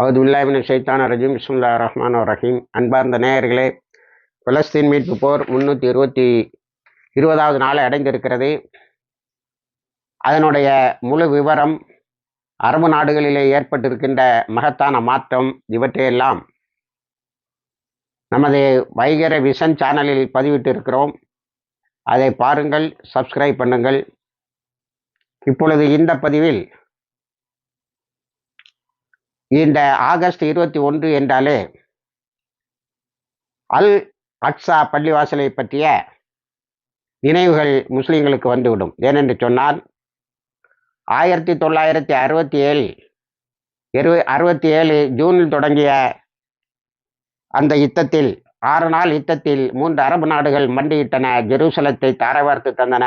அவது சைத்தான ஷைத்தான ரஜீம். பிஸ்முல்லா ரஹ்மான் ரஹீம். அன்பார்ந்த நேயர்களே பலஸ்தீன் மீட்பு போர் முன்னூற்றி இருபத்தி இருபதாவது நாளை அடைந்திருக்கிறது. அதனுடைய முழு விவரம் அரபு நாடுகளிலே ஏற்பட்டிருக்கின்ற மகத்தான மாற்றம் இவற்றையெல்லாம் நமது வைகர விஷன் சேனலில் பதிவிட்டிருக்கிறோம். அதை பாருங்கள் சப்ஸ்கிரைப் பண்ணுங்கள். இப்பொழுது இந்த பதிவில் இந்த ஆகஸ்ட் இருபத்தி ஒன்று என்றாலே அல் அக்ஸா பள்ளிவாசலை பற்றிய நினைவுகள் முஸ்லீம்களுக்கு வந்துவிடும். ஏனென்று சொன்னால் ஆயிரத்தி தொள்ளாயிரத்தி அறுபத்தி ஏழு இரு அறுபத்தி ஏழு ஜூனில் தொடங்கிய அந்த யுத்தத்தில் ஆறு நாள் யுத்தத்தில் மூன்று அரபு நாடுகள் மண்டியிட்டன ஜெருசலத்தை தாரை வார்த்து தந்தன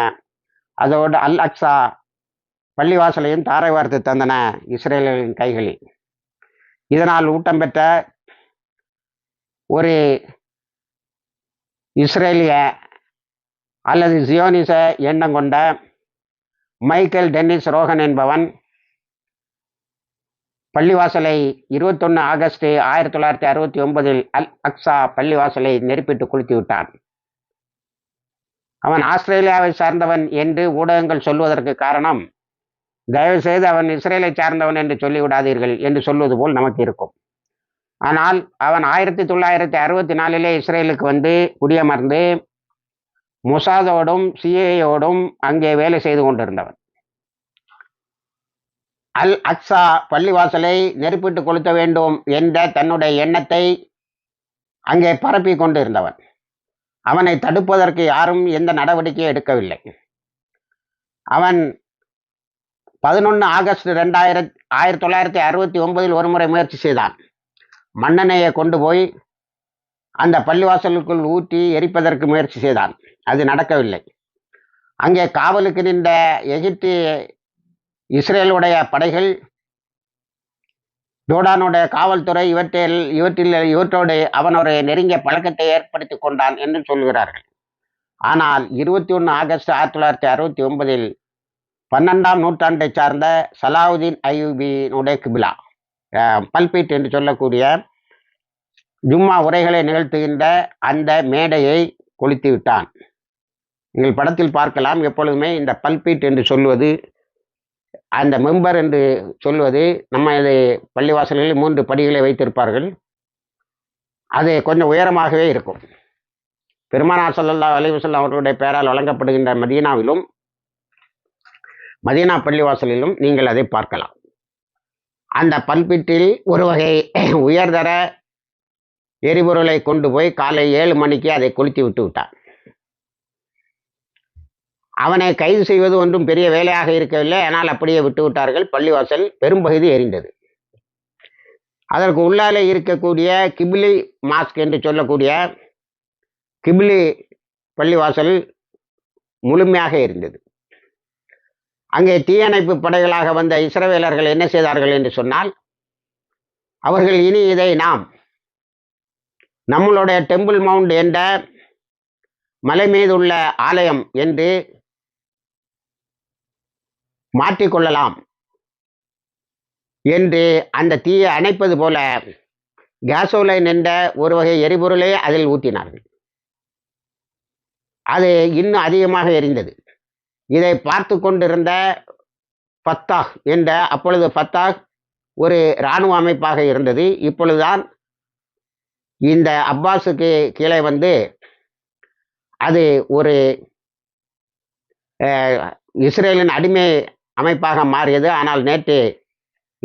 அதோடு அல் அக்ஸா பள்ளிவாசலையும் தாரை வார்த்து தந்தன இஸ்ரேலின் கைகளில். இதனால் ஊட்டம் பெற்ற ஒரு இஸ்ரேலிய அல்லது ஜியோனிச எண்ணம் கொண்ட மைக்கேல் டென்னிஸ் ரோகன் என்பவன் பள்ளிவாசலை இருபத்தொன்று ஆகஸ்ட் ஆயிரத்தி தொள்ளாயிரத்தி அறுபத்தி ஒன்பதில் அல் அக்ஸா பள்ளிவாசலை நெருப்பிட்டு குளித்து விட்டான். அவன் ஆஸ்திரேலியாவை சார்ந்தவன் என்று ஊடகங்கள் சொல்வதற்கு காரணம் தயவு செய்து அவன் இஸ்ரேலை சார்ந்தவன் என்று சொல்லிவிடாதீர்கள் என்று சொல்வது போல் நமக்கு இருக்கும். ஆனால் அவன் ஆயிரத்தி தொள்ளாயிரத்தி அறுபத்தி நாலிலே இஸ்ரேலுக்கு வந்து குடியமர்ந்து முசாதோடும் சிஏயோடும் அங்கே வேலை செய்து கொண்டிருந்தவன். அல் அக்ஸா பள்ளிவாசலை நெருப்பிட்டு கொளுத்த வேண்டும் என்ற தன்னுடைய எண்ணத்தை அங்கே பரப்பி கொண்டு இருந்தவன் அவனை தடுப்பதற்கு யாரும் எந்த நடவடிக்கையும் எடுக்கவில்லை. அவன் பதினொன்று ஆகஸ்ட் ரெண்டாயிரத்தி ஆயிரத்தி தொள்ளாயிரத்தி அறுபத்தி ஒன்பதில் ஒரு முறை முயற்சி செய்தான். மண்ணெண்ணெயை கொண்டு போய் அந்த பள்ளிவாசலுக்குள் ஊற்றி எரிப்பதற்கு முயற்சி செய்தான். அது நடக்கவில்லை. அங்கே காவலுக்கு நின்ற எகிப்து இஸ்ரேலுடைய படைகள் ஜோர்டானுடைய காவல்துறை இவற்றில் இவற்றில் இவற்றோடு அவன் ஒரு நெருங்கிய பழக்கத்தை ஏற்படுத்தி கொண்டான் என்று சொல்கிறார்கள். ஆனால் இருபத்தி ஒன்று ஆகஸ்ட் ஆயிரத்தி தொள்ளாயிரத்தி அறுபத்தி ஒன்பதில் பன்னெண்டாம் நூற்றாண்டை சார்ந்த சலாவுதீன் ஐயூபியினுடைய கிபிலா. பல்பீட் என்று சொல்லக்கூடிய ஜும்மா உரைகளை நிகழ்த்துகின்ற அந்த மேடையை கொளுத்தி விட்டான். நீங்கள் படத்தில் பார்க்கலாம் எப்பொழுதுமே இந்த பல்பீட் என்று சொல்வது அந்த மெம்பர் என்று சொல்வது நம்ம இது பள்ளிவாசல்களில் மூன்று படிகளை வைத்திருப்பார்கள். அது கொஞ்சம் உயரமாகவே இருக்கும். பெருமானா சல்லல்லா அலிவசல்லா அவர்களுடைய பெயரால் வழங்கப்படுகின்ற மதீனாவிலும் மதீனா பள்ளிவாசலிலும் நீங்கள் அதை பார்க்கலாம். அந்த பல்பிட்டில் ஒரு வகை உயர்தர எரிபொருளை கொண்டு போய் காலை ஏழு மணிக்கு அதை கொளுத்தி விட்டு விட்டான். அவனை கைது செய்வது ஒன்றும் பெரிய வேலையாக இருக்கவில்லை. ஆனால் அப்படியே விட்டு விட்டார்கள். பள்ளிவாசல் பெரும்பகுதி எரிந்தது. அதற்கு உள்ளாலே இருக்கக்கூடிய கிபிலி மாஸ்க் என்று சொல்லக்கூடிய கிபிலி பள்ளிவாசல் முழுமையாக எரிந்தது. அங்கே தீயணைப்பு படைகளாக வந்த இஸ்ரவேலர்கள் என்ன செய்தார்கள் என்று சொன்னால் அவர்கள் இனி இதை நாம் நம்மளுடைய டெம்பிள் மவுண்ட் என்ற மலை மீது உள்ள ஆலயம் என்று மாற்றிக்கொள்ளலாம் என்று அந்த தீயை அணைப்பது போல கேசோலைன் என்ற ஒரு வகை எரிபொருளை அதில் ஊற்றினார்கள். அது இன்னும் அதிகமாக எரிந்தது. இதை பார்த்து கொண்டிருந்த ஃபத்தாக் என்ற அப்பொழுது ஃபத்தாக் ஒரு இராணுவ அமைப்பாக இருந்தது. இப்பொழுதுதான் இந்த அப்பாஸுக்கு கீழே வந்து அது ஒரு இஸ்ரேலின் அடிமை அமைப்பாக மாறியது. ஆனால் நேற்று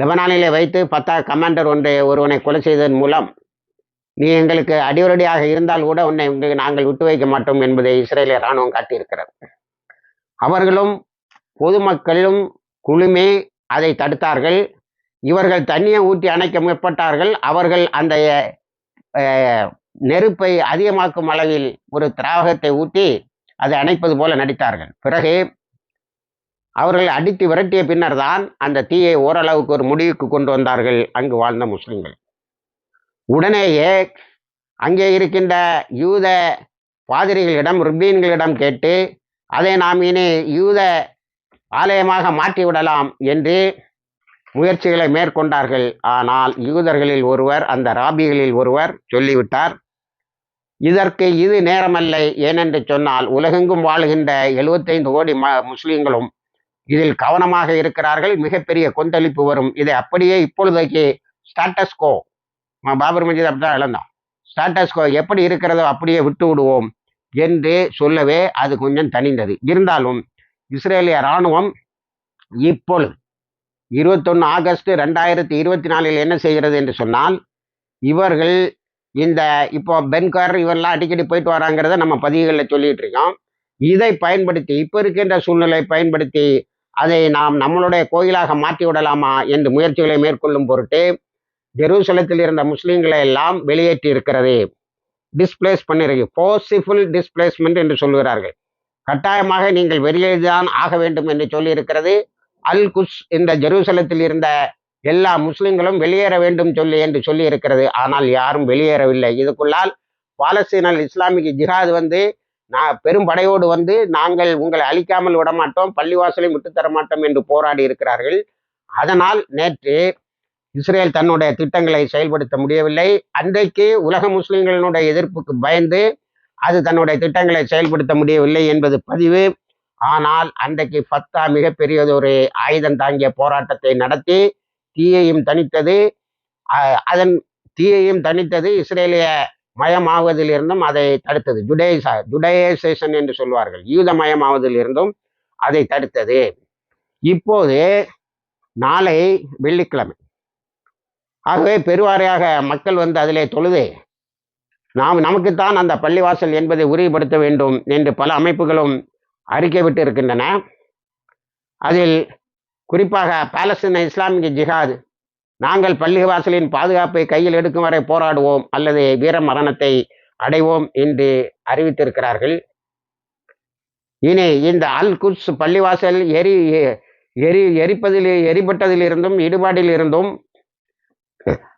லெபனானிலே வைத்து பத்தா கமாண்டர் ஒன்றை ஒருவனை கொலை செய்ததன் மூலம் நீ எங்களுக்கு அடிவரடியாக இருந்தால் கூட உன்னை நாங்கள் விட்டு வைக்க மாட்டோம் என்பதை இஸ்ரேலிய இராணுவம் காட்டியிருக்கிறது. அவர்களும் பொதுமக்களும் குழுமே அதை தடுத்தார்கள். இவர்கள் தண்ணியை ஊற்றி அணைக்க முற்பட்டார்கள். அவர்கள் அந்த நெருப்பை அதிகமாக்கும் அளவில் ஒரு திராவகத்தை ஊற்றி அதை அணைப்பது போல நடித்தார்கள். பிறகு அவர்கள் அடித்து விரட்டிய பின்னர் தான் அந்த தீயை ஓரளவுக்கு ஒரு முடிவுக்கு கொண்டு வந்தார்கள். அங்கு வாழ்ந்த முஸ்லிம்கள். உடனேயே அங்கே இருக்கின்ற யூத பாதிரிகளிடம் ருபீன்களிடம் கேட்டு அதை நாம் இனி யூத ஆலயமாக மாற்றிவிடலாம் என்று முயற்சிகளை மேற்கொண்டார்கள். ஆனால் யூதர்களில் ஒருவர் அந்த ராபிகளில் ஒருவர் சொல்லிவிட்டார் இதற்கு இது நேரமல்ல. ஏனென்று சொன்னால் உலகெங்கும் வாழுகின்ற எழுபத்தைந்து கோடி ம முஸ்லீம்களும் இதில் கவனமாக இருக்கிறார்கள். மிகப்பெரிய கொந்தளிப்பு வரும். இதை அப்படியே இப்பொழுதைக்கு ஸ்டாட்டஸ்கோ பாபர் மஜித் அப்படிதான் இழந்தோம் ஸ்டாட்டஸ்கோ எப்படி இருக்கிறதோ அப்படியே விட்டு விடுவோம் என்று சொல்லவே அது கொஞ்சம் தனிந்தது இருந்தாலும் இஸ்ரேலிய இராணுவம் இப்பொழுது இருபத்தொன்று ஆகஸ்ட் ரெண்டாயிரத்தி இருபத்தி நாலில் என்ன செய்கிறது என்று சொன்னால் இவர்கள் இந்த இப்போ பென்கார் இவரெல்லாம் அடிக்கடி போயிட்டு வராங்கிறத நம்ம பதிவுகளில் சொல்லிட்டு இருக்கோம். இதை பயன்படுத்தி இப்போ இருக்கின்ற சூழ்நிலை பயன்படுத்தி அதை நாம் நம்மளுடைய கோயிலாக மாற்றி விடலாமா என்று முயற்சிகளை மேற்கொள்ளும் பொருட்டு ஜெருசலத்தில் இருந்த முஸ்லீம்களை எல்லாம் வெளியேற்றி இருக்கிறது. டிஸ்பிளேஸ் பண்ணிருக்கு போசிபிள் டிஸ்பிளேஸ்மெண்ட் என்று சொல்கிறார்கள் கட்டாயமாக நீங்கள் வெளியேதான் ஆக வேண்டும் என்று சொல்லி இருக்கிறது அல் குஸ் இந்த ஜெருசலத்தில் இருந்த எல்லா முஸ்லிம்களும் வெளியேற வேண்டும் சொல்லி என்று சொல்லி இருக்கிறது ஆனால் யாரும் வெளியேறவில்லை. இதுக்குள்ளால் பாலஸ்தீனால் இஸ்லாமிக் ஜிஹாத் வந்து நான் பெரும் படையோடு வந்து நாங்கள் உங்களை அழிக்காமல் விடமாட்டோம் பள்ளிவாசலையும் விட்டுத்தர மாட்டோம் என்று போராடி இருக்கிறார்கள். அதனால் நேற்று இஸ்ரேல் தன்னுடைய திட்டங்களை செயல்படுத்த முடியவில்லை. அன்றைக்கு உலக முஸ்லிம்களினுடைய எதிர்ப்புக்கு பயந்து அது தன்னுடைய திட்டங்களை செயல்படுத்த முடியவில்லை என்பது பதிவு. ஆனால் அன்றைக்கு ஃபத்தா மிகப்பெரியதொரு ஆயுதம் தாங்கிய போராட்டத்தை நடத்தி தீயையும் தணித்தது. அதன் தீயையும் தணித்தது இஸ்ரேலிய மயமாவதிலிருந்தும் அதை தடுத்தது. ஜுடேசா ஜுடேசேஷன் என்று சொல்வார்கள். யூத மயமாவதிலிருந்தும் அதை தடுத்தது. இப்போது நாளை வெள்ளிக்கிழமை. ஆகவே பெருவாரியாக மக்கள் வந்து அதிலே தொழுது நாம் நமக்குத்தான் அந்த பள்ளிவாசல் என்பதை உறுதிப்படுத்த வேண்டும் என்று பல அமைப்புகளும் அறிக்கை விட்டு இருக்கின்றன அதில் குறிப்பாக பாலஸ்தீன இஸ்லாமிய ஜிஹாத் நாங்கள் பள்ளிவாசலின் பாதுகாப்பை கையில் எடுக்கும் வரை போராடுவோம் அல்லது வீர மரணத்தை அடைவோம் என்று அறிவித்திருக்கிறார்கள். இனி இந்த அல் குட்ஸ் பள்ளிவாசல் எரி எரி எரிப்பதில் எரிபட்டதிலிருந்தும் ஈடுபாடில் இருந்தும்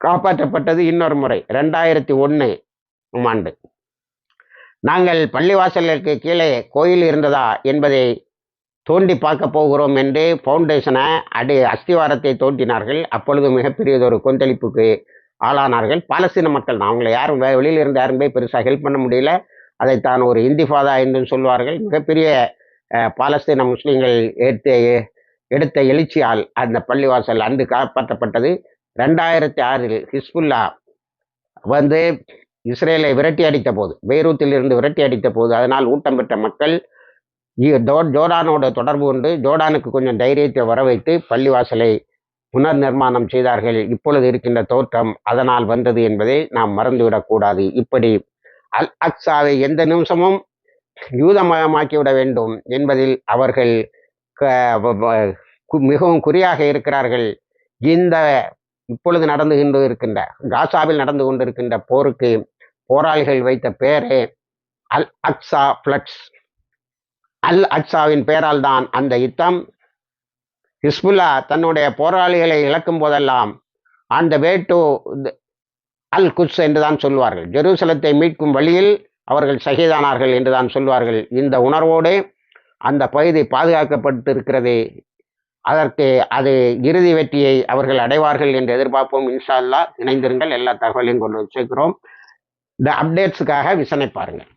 காப்பாற்றப்பட்டது இன்னொரு முறை ரெண்டாயிரத்தி ஒன்று ஆண்டு. நாங்கள் பள்ளிவாசலுக்கு கீழே கோயில் இருந்ததா என்பதை தோண்டி பார்க்க போகிறோம் என்று ஃபவுண்டேஷனை அடி அஸ்திவாரத்தை தோண்டினார்கள். அப்பொழுது மிகப்பெரியதொரு கொந்தளிப்புக்கு ஆளானார்கள். பாலஸ்தீன மக்கள் தான் அவங்களை யாரும் வெளியில் இருந்து யாரும் போய் பெருசாக ஹெல்ப் பண்ண முடியல. அதைத்தான் ஒரு இந்திஃபாதா என்று சொல்வார்கள். மிகப்பெரிய பாலஸ்தீன முஸ்லீம்கள் எடுத்த எடுத்த எழுச்சியால் அந்த பள்ளிவாசல் அன்று காப்பாற்றப்பட்டது. ரெண்டாயிரத்தி ஆறில் ஹிஸ்புல்லா வந்து இஸ்ரேலை விரட்டி அடித்த போது பெய்ரூத்தில் இருந்து விரட்டி அடித்த போது அதனால் ஊட்டம் பெற்ற மக்கள் ஜோர்டானோட தொடர்பு கொண்டு ஜோர்டானுக்கு கொஞ்சம் தைரியத்தை வர வைத்து பள்ளிவாசலை புனர் நிர்மாணம் செய்தார்கள். இப்பொழுது இருக்கின்ற தோற்றம் அதனால் வந்தது என்பதை நாம் மறந்துவிடக்கூடாது. இப்படி அல் அக்ஸாவை எந்த நிமிஷமும் யூதமயமாக்கிவிட வேண்டும் என்பதில் அவர்கள் மிகவும் குறியாக இருக்கிறார்கள். இந்த இப்பொழுது நடந்து கொண்டு இருக்கின்ற காசாவில் நடந்து கொண்டிருக்கின்ற போருக்கு போராளிகள் வைத்த பெயரே அல் அக்ஸா பிளட்ஸ் அல் அக்ஸாவின் பெயரால் தான் அந்த யுத்தம். ஹிஸ்புல்லா தன்னுடைய போராளிகளை இழக்கும் போதெல்லாம் அந்த வே டு அல் குட்ஸ் என்று தான் சொல்வார்கள். ஜெருசலத்தை மீட்கும் வழியில் அவர்கள் சகிதானார்கள் என்று தான் சொல்வார்கள். இந்த உணர்வோடு அந்த பகுதி பாதுகாக்கப்பட்டிருக்கிறது அதற்கு அது இறுதி வெற்றியை அவர்கள் அடைவார்கள் என்று எதிர்பார்ப்போம். இன்ஷால்லா இணைந்திருங்கள். எல்லா தகவலையும் கொண்டு வச்சிருக்கிறோம். இந்த அப்டேட்ஸுக்காக விசனை பாருங்கள்.